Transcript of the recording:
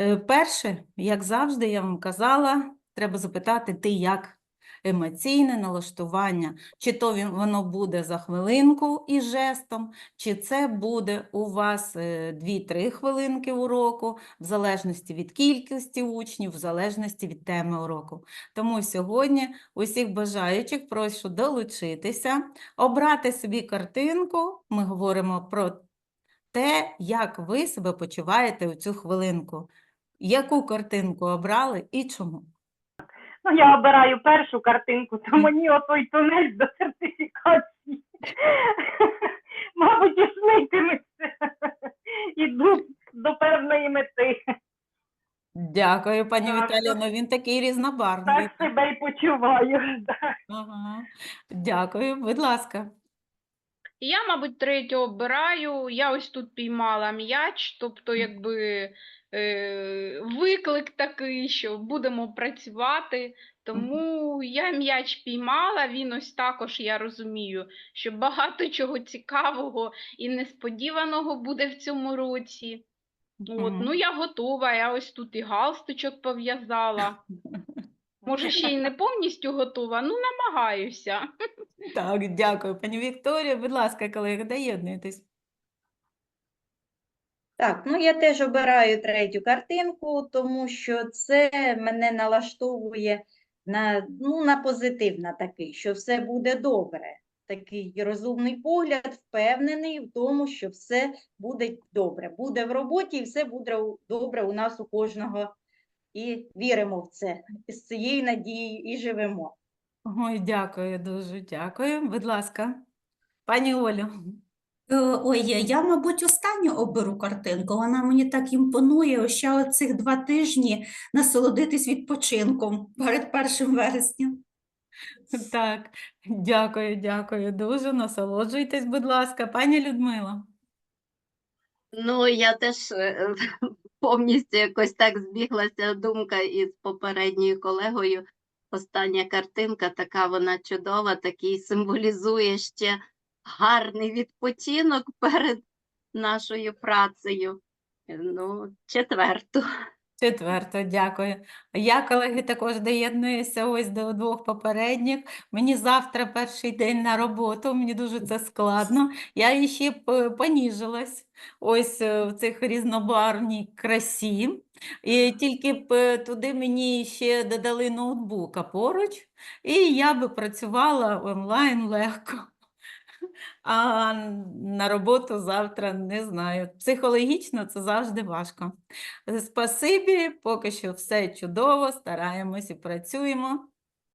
Е, Перше, як завжди, я вам казала, треба запитати, ти як? Емоційне налаштування, чи то воно буде за хвилинку і жестом, чи це буде у вас е, 2-3 хвилинки уроку, в залежності від кількості учнів, в залежності від теми уроку. Тому сьогодні усіх бажаючих прошу долучитися, обрати собі картинку. Ми говоримо про те, як ви себе почуваєте у цю хвилинку. Яку картинку обрали і чому? Ну, я обираю першу картинку, то мені отой тунель до сертифікації. Мабуть, і снитиметься. Іду до певної мети. Дякую, пані Віталіно, він такий різнобарвний. Так себе й почуваю. Ага. Дякую, будь ласка. Я, мабуть, третю обираю. Я ось тут піймала м'яч, тобто, якби е, виклик такий, що будемо працювати. Тому я м'яч піймала. Він ось також, я розумію, що багато чого цікавого і несподіваного буде в цьому році. От, ну, я готова, я ось тут і галстучок пов'язала. Може, ще й не повністю готова, ну намагаюся. Так, дякую, пані Вікторія. Будь ласка, колеги, доєднуйтесь. Так, ну я теж обираю третю картинку, тому що це мене налаштовує на, ну, на позитив на такий, що все буде добре. Такий розумний погляд, впевнений в тому, що все буде добре. Буде в роботі і все буде добре у нас у кожного. І віримо в це. З цією надією і живемо. Ой, дякую, дуже дякую. Будь ласка, пані Олю. Е, Ой, я- мабуть, останню оберу картинку. Вона мені так імпонує. Ще оцих два тижні насолодитись відпочинком перед першим вересням. Так, дякую, дякую дуже. Насолоджуйтесь, будь ласка, пані Людмила. Ну, я теж е, повністю якось так збіглася думка із попередньою колегою. Остання картинка така вона чудова, такий символізує ще гарний відпочинок перед нашою працею. Ну, четверту. Четверто, дякую. Я, колеги, також доєднуюся ось до двох попередніх. Мені завтра перший день на роботу, мені дуже це складно. Я іще п- поніжилась ось е, в цих різнобарвній красі. І тільки б е, туди мені ще додали ноутбука поруч, і я би працювала онлайн легко. А на роботу завтра не знаю. Психологічно це завжди важко. Спасибі, поки що все чудово, стараємось і працюємо.